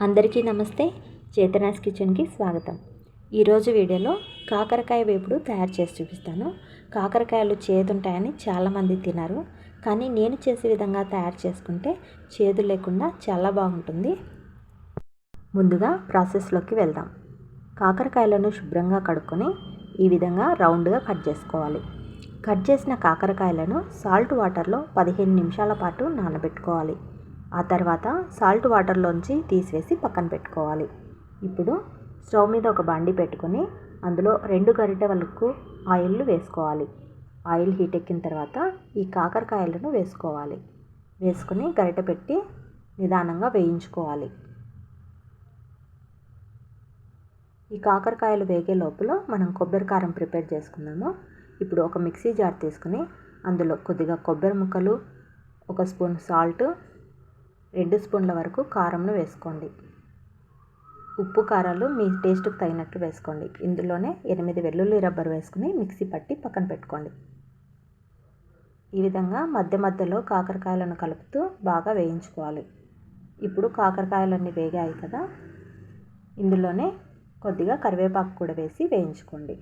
అందరికీ నమస్తే. చేతనాస్ కిచెన్కి స్వాగతం. ఈరోజు వీడియోలో కాకరకాయ వేపుడు తయారు చేసి చూపిస్తాను. కాకరకాయలు చేదుంటాయని చాలామంది తినరు. కానీ నేను చేసే విధంగా తయారు చేసుకుంటే చేదు లేకుండా చాలా బాగుంటుంది. ముందుగా ప్రాసెస్లోకి వెళ్దాం. కాకరకాయలను శుభ్రంగా కడుక్కొని ఈ విధంగా రౌండ్గా కట్ చేసుకోవాలి. కట్ చేసిన కాకరకాయలను సాల్ట్ వాటర్లో పదిహేను నిమిషాల పాటు నానబెట్టుకోవాలి. ఆ తర్వాత సాల్ట్ వాటర్లోంచి తీసివేసి పక్కన పెట్టుకోవాలి. ఇప్పుడు స్టవ్ మీద ఒక బండి పెట్టుకొని అందులో రెండు గరిటె వరకు ఆయిల్ వేసుకోవాలి. ఆయిల్ హీట్ ఎక్కిన తర్వాత ఈ కాకరకాయలను వేసుకోవాలి. వేసుకుని గరిట పెట్టి నిదానంగా వేయించుకోవాలి. ఈ కాకరకాయలు వేగే లోపల మనం కొబ్బరి కారం ప్రిపేర్ చేసుకుందాము. ఇప్పుడు ఒక మిక్సీ జార్ తీసుకుని అందులో కొద్దిగా కొబ్బరి ముక్కలు ఒక స్పూన్ సాల్ట్ రెండు స్పూన్ల వరకు కారంను వేసుకోండి. ఉప్పు కారాలు మీ టేస్ట్కి తగినట్టు వేసుకోండి. ఇందులోనే ఎనిమిది వెల్లుల్లి రబ్బర్ వేసుకుని మిక్సీ పట్టి పక్కన పెట్టుకోండి. ఈ విధంగా మధ్య మధ్యలో కాకరకాయలను కలుపుతూ బాగా వేయించుకోవాలి. ఇప్పుడు కాకరకాయలన్నీ వేగాయి కదా. ఇందులోనే కొద్దిగా కరివేపాకు కూడా వేసి వేయించుకోండి.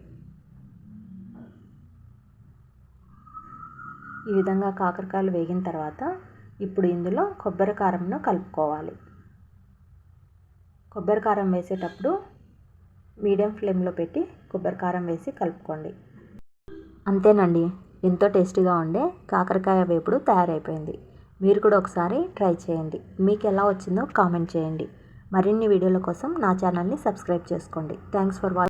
ఈ విధంగా కాకరకాయలు వేగిన తర్వాత ఇప్పుడు ఇందులో కొబ్బరి కారంను కలుపుకోవాలి. కొబ్బరి కారం వేసేటప్పుడు మీడియం ఫ్లేమ్లో పెట్టి కొబ్బరి కారం వేసి కలుపుకోండి. అంతేనండి ఎంతో టేస్టీగా ఉండే కాకరకాయ వేపుడు తయారైపోయింది. మీరు కూడా ఒకసారి ట్రై చేయండి. మీకు ఎలా వచ్చిందో కామెంట్ చేయండి. మరిన్ని వీడియోల కోసం నా ఛానల్ని సబ్స్క్రైబ్ చేసుకోండి. Thanks for watching